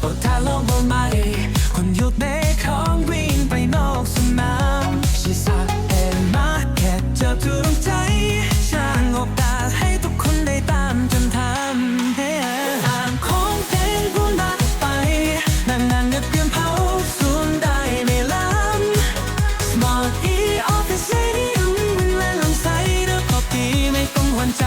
โอทาโลโมมาเอคนหยุดเบของวิ่งไปนอกสนามชิซาเอ็มาแค่เจอถูกใจช่างอกตาให้ทุกคนได้ตามจนทำให้นของเพลงรุ่นมาไปนั่นั่เงียบเงียบเผาสูนได้ไม่ล้ำ Smart E Office Stadium เวลาลงใสเด้อพอดีไม่ต้องหันใจ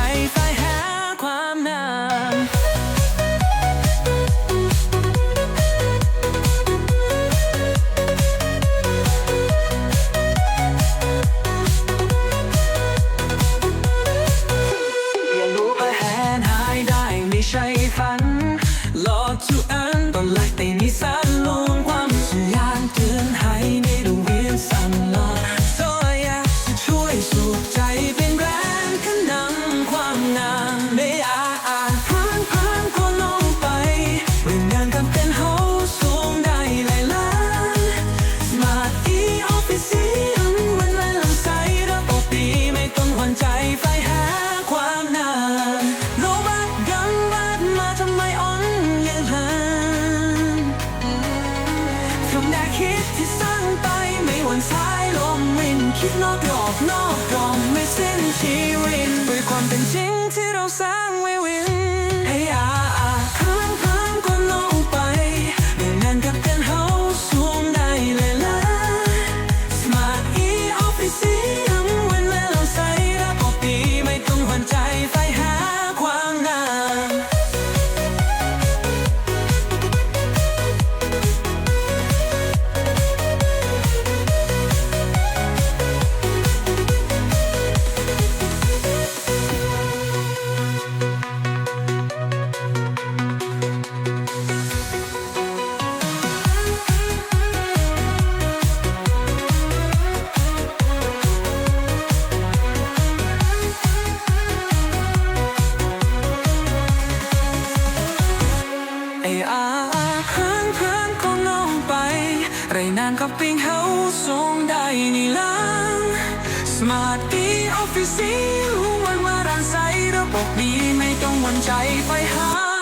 คิดนอกกรอบนอกกรอบไม่สิ้นชีวิตด้วยความเป็นจริงที่เราสร้างไว้ ไรนานก็ปิ้งเฮาส่งได้นี่ล้าง Smart D Office รู้วันว่าร้านใสระบบดีไม่ต้องหวั่นใจไฟหา